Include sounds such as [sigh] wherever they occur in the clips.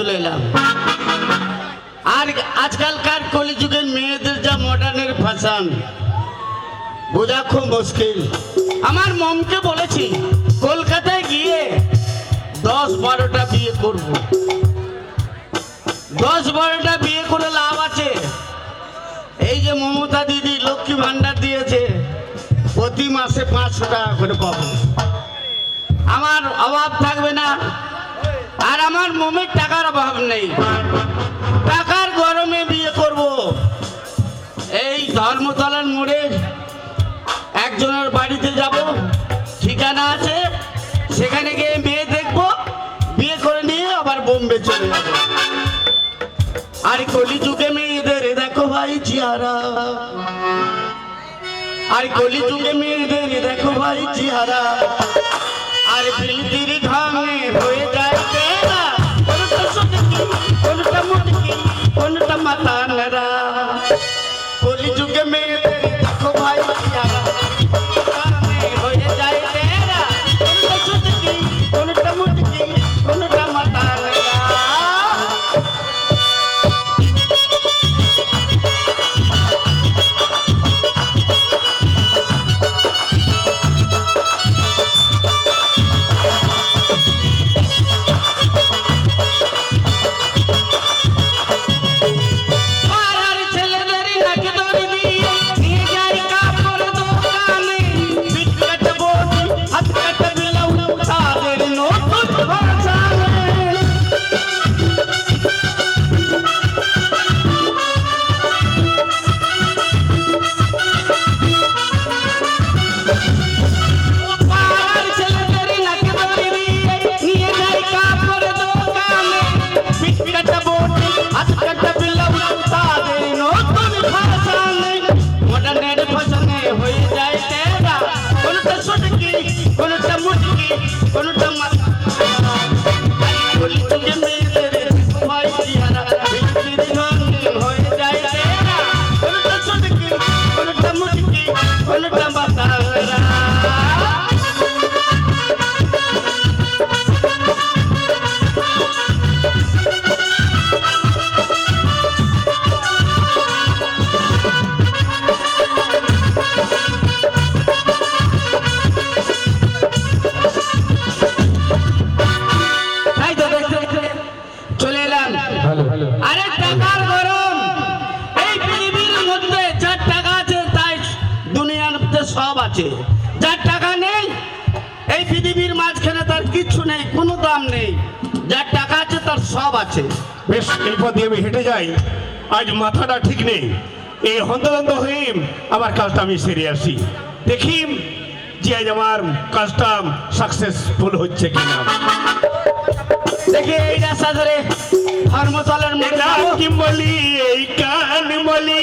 এলাম। আর আজকালকার কলিযুগের মেয়েদের যা মডার্নের ফ্যাশন বোঝা খুব মুশকিল। আমার মমকে বলেছি, কলকাতায় গিয়ে দশ বারোটা বিয়ে করব। দশ বারোটা বিয়ে করে লাভ আছে। এই যে মমতা দিদি, লক্ষ্মী ভান্ডার দিয়েছে, প্রতি মাসে পাঁচশো টাকা করে পাবো। আমার অভাব থাকবে না। আর আমার মমের টাকার অভাব নেই। টাকার গরমে বিয়ে করব। এই ধর্মতলার মোড়ে একজনের বাড়িতে যাব। ঠিকানা আছে। সেখানে গিয়ে মেয়ে দেখব। বিয়ে করে নিয়ে আবার বোম্বে চলে যাব। আর কলিযুগে মেয়েদের দেখো ভাই চেহারা। আর কলিযুগে মেয়েদের দেখো ভাই চেহারা। আর প্রীতির যার টাকা নেই এই পৃথিবীর মাঝখানে তার কিচ্ছু নেই কোনো দাম নেই। যার টাকা আছে তার সব আছে। বেশ এই পথ দিয়ে আমি হেঁটে যাই। আজ মাথাটা ঠিক নেই। এই হন্তদন্ত হয়ে আমার কাজটা আমি সেরে আসি। দেখি যে আজ আমার কাজটা সাকসেসফুল হচ্ছে কিনা। দেখি এই রাস্তা ধরে ধর্মতলার যাব। কি বলি এই গান বলি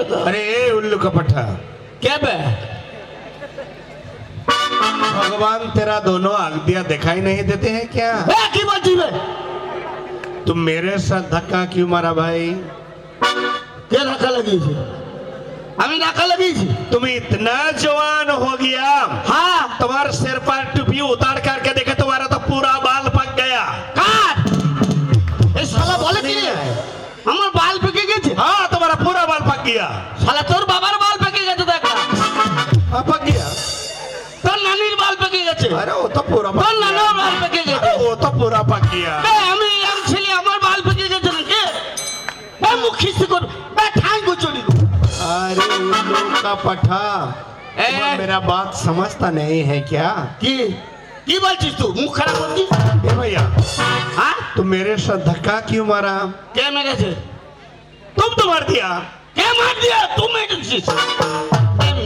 अरे उल्लू का पट्टा। क्या बे? भगवान तेरा दोनों आगदिया दिखाई नहीं देते हैं क्या? की तुम मेरे साथ धक्का क्यों मारा भाई? क्या धक्का लगी थी? अभी धक्का लगी थी? तुम इतना जवान हो गया। हाँ। तुम्हारे सिर पर टुपी उतार करके देखा पूरा बाल पक गया শালা তোর বাবার বাল পেকে গেছে দেখা हाँ पक गया তোর নানির বাল পেকে গেছে अरे वो तो पूरा पक তোর নানার गया বাল পেকে গেছে अरे वो तो पूरा पक गया বে, আমি এক ছেলে আমার বাল পেকে গেছে নাকি এ মুখ খিস্তি কর বে ঠাই গুচড়ি अरे उल्लू का पठा ए, तुम्हें मेरा बात समझता नहीं है क्या কি কি বলছিস তুই মুখ খারাপ করছিস ए भैया হ্যাঁ तुम मेरे साथ धक्का क्यों मारा কে মেরেছে तुम तो मार दिया কে মার দিয়া তুই মেরেছিস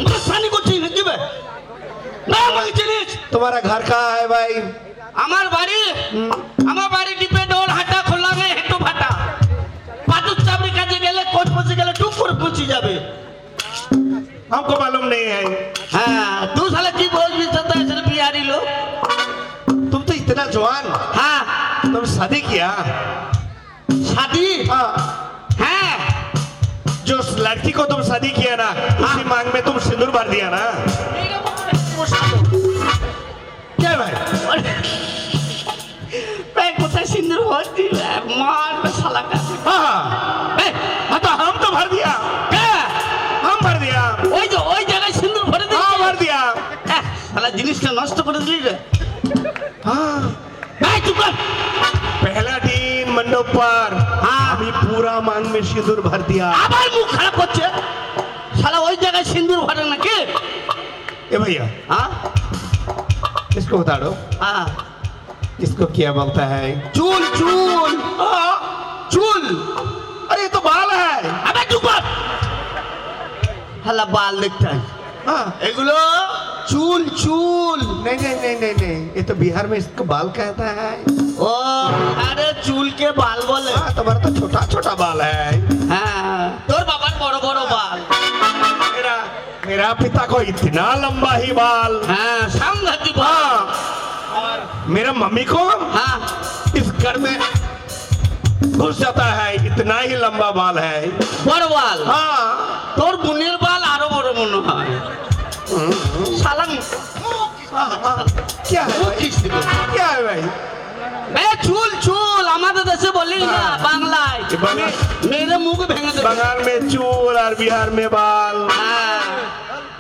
মাসানি করছিস নাকি বে না আমাকে চিনিস तुम्हारा घर कहाँ है भाई আমার বাড়ি আমার বাড়ি ডিপে ডোর হাটা খোলা মে হেঁটো ফাটা পাটুর চাবড়ি কাজে গেলে কোচ পচে গেলে টুক করে পচে যাবে हमको मालूम नहीं है হ্যাঁ তুই শালা কি বলবি তো তাই সেটা বিহারি লোক तुम तो इतना जवान হ্যাঁ तुम शादी किया শাদি हाँ হ্যাঁ जो लड़की को तुम शादी किया ना हाँ। उसी मांग में तुम सिंदूर भर दिया ना। क्या भाई? मैं सिंदूर भर मार में साला का हाँ, हाँ। मतलब हम तो भर दिया। क्या? हम भर दिया। जो तो, जगह सिंदूर भर दिया हाँ भर दिया। साला जिनिस का नष्ट कर हाँ। मैं चुप कर। पहला दिन मंडप पर हाँ। अभी पूरा मांग में सिंदूर भर दिया আবার মুখ খারাপ করছে শালা ওই জায়গায় সিন্দুর ভরে নাকি ए भैया হ্যাঁ इसको बता दो হ্যাঁ इसको क्या बोलता है চুল চুল हाँ, চুল अरे ये तो बाल है আবে চুপ কর শালা বাল দেখতে হয় हाँ এগুলো চুল চুল नहीं नहीं नहीं नहीं नहीं ये तो बिहार में इसको बाल कहता है ও আরে চুলকে বাল বলে हाँ तुम्हारा तो छोटा छोटा बाल है হ্যাঁ তোর বাবার বড় বড় বাল मेरा मेरा पिता को इतना लंबा ही बाल হ্যাঁ সাংঘাতিক বাল हाँ मेरा मम्मी को হ্যাঁ इस घर में घुस जाता है इतना ही लंबा बाल है বড় বাল हाँ তোর বোনের বাল আরো বড় মনে হয় সালাম हाँ, हाँ। क्या है भाई? কিস দিল क्या है भाई এ চুল চুল আমাদের দেশে বলি না বাংলায় ये बंगाल মেরে মুখ ভেঙে দেবে बंगाल में चूल और बिहार में बाल হ্যাঁ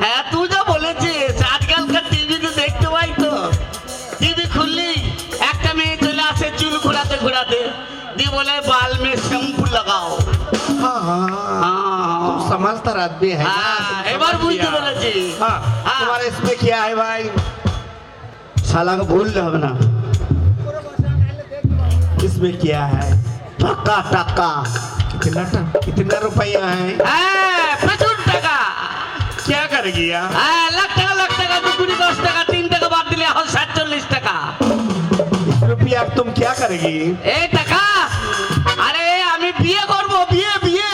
হ্যাঁ তুই যা বলেছিস আজকালকার টিভিতে দেখতে পাই তো টিভি খুললি একটা মেয়ে চলে আসে চুল ঘোরাতে ঘোরাতে দিয়ে বলে বাল মে শ্যাম্পু লাগাও हाँ हाँ হ্যাঁ तुम समझदार आदमी है ना, হ্যাঁ, तुम এবার समझ বুঝতে लिया। পেরেছি हाँ হ্যাঁ, तुम्हारा इसमें क्या है भाई শালাকে ভুললে হবে না इसमें क्या है টাকা টাকা कितना टा- कितना रुपया है হ্যাঁ প্রচুর টাকা क्या करेगी यार হ্যাঁ লাখ টাকা লাখ টাকা দু কুড়ি দশ টাকা তিন টাকা বাদ দিলে এখন সাতচল্লিশ টাকা इस रुपया अब तुम क्या करेगी এই টাকা আরে আমি বিয়ে করব বিয়ে বিয়ে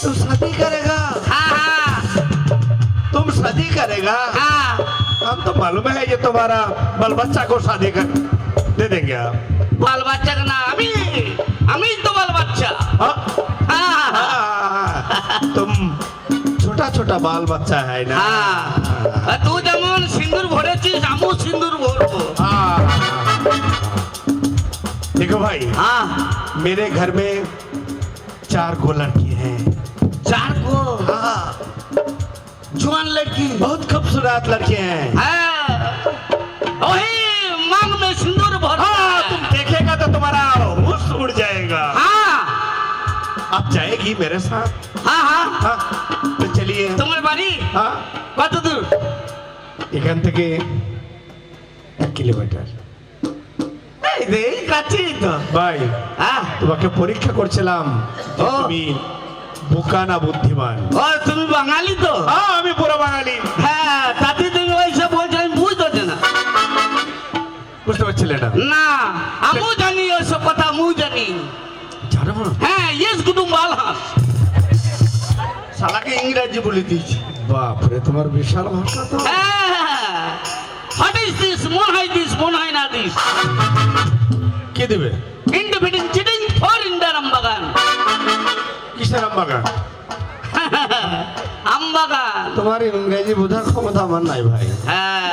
तुम शादी करेगा হ্যাঁ হ্যাঁ तुम शादी करेगा হ্যাঁ हम तो मालूम है ये तुम्हारा बाल बच्चा को शादी कर दे देंगे आप বাল বাচ্চা না আমি আমি তো বাল বাচ্চা हाँ? হ্যাঁ हाँ, तुम छोटा छोटा बाल बच्चा है ना হ্যাঁ তুই যেমন সিন্দুর ভরেছিস আমিও সিন্দুর ভরবো हाँ देखो भाई হ্যাঁ मेरे घर में चार गो लड़की हैं চার গো हाँ জোয়ান লড়কি बहुत खूबसूरत लड़के हैं হ্যাঁ आप जाएगी मेरे साथ হ্যাঁ হ্যাঁ हाँ तो चलिए তোমার বাড়ি हाँ কত দূর এখান থেকে এক কিলোমিটার এই রে, এই কাছেই তো ভাই হ্যাঁ তোমাকে পরীক্ষা করছিলাম যে ও। তুমি বোকা না বুদ্ধিমান ও তুমি বাঙালি তো हाँ अभी पूरा बंगाली হ্যাঁ তাতে তুমি ওইসব বলছো আমি বুঝতে না বুঝতে পারছিলে না না আমিও জানি ওইসব কথা আমিও জানি জানো হ্যাঁ ইয়েস কুটুম বাল। হাস শালাকে ইংরেজি বলে দিয়েছি। বাপরে তোমার বিশাল ভাষা তো। হ্যাঁ। হোয়াট ইজ দিস মন হয় দিস মন হয় না দিস কে দেবে? ইন্ডিপেন্ডিং চিটিং ফর ইন্ডিয়ান আমবাগান কিসের আমবাগান আমবাগান [laughs] তোমার ইংরেজি বোঝার ক্ষমতা আমার নাই ভাই। হ্যাঁ।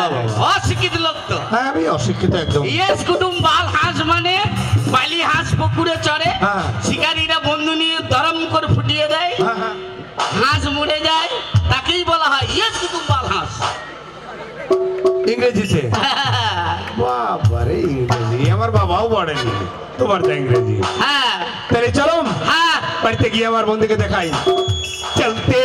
অশিক্ষিত লোক তো। হ্যাঁ আমি অশিক্ষিত একদম। ইয়েস কুটুম বাল হাঁস মানে পুকুরে চড়ে হ্যাঁ। শিকারীরা বন্ধু নিয়ে দরম করে ফুটিয়ে দেয়। হ্যাঁ হ্যাঁ। হাঁস মরে যায় তাকেই বলা হয় ইয়েস কুটুম বাল হাঁস ইংরেজিতে? [laughs] বাবারে ইংরেজি। আমার বাবাও পড়েনি। তোমার তো ইংরেজি। হ্যাঁ। তাহলে চলো। হ্যাঁ। বাড়িতে গিয়ে আমার বন্ধুকে দেখাই। চলতে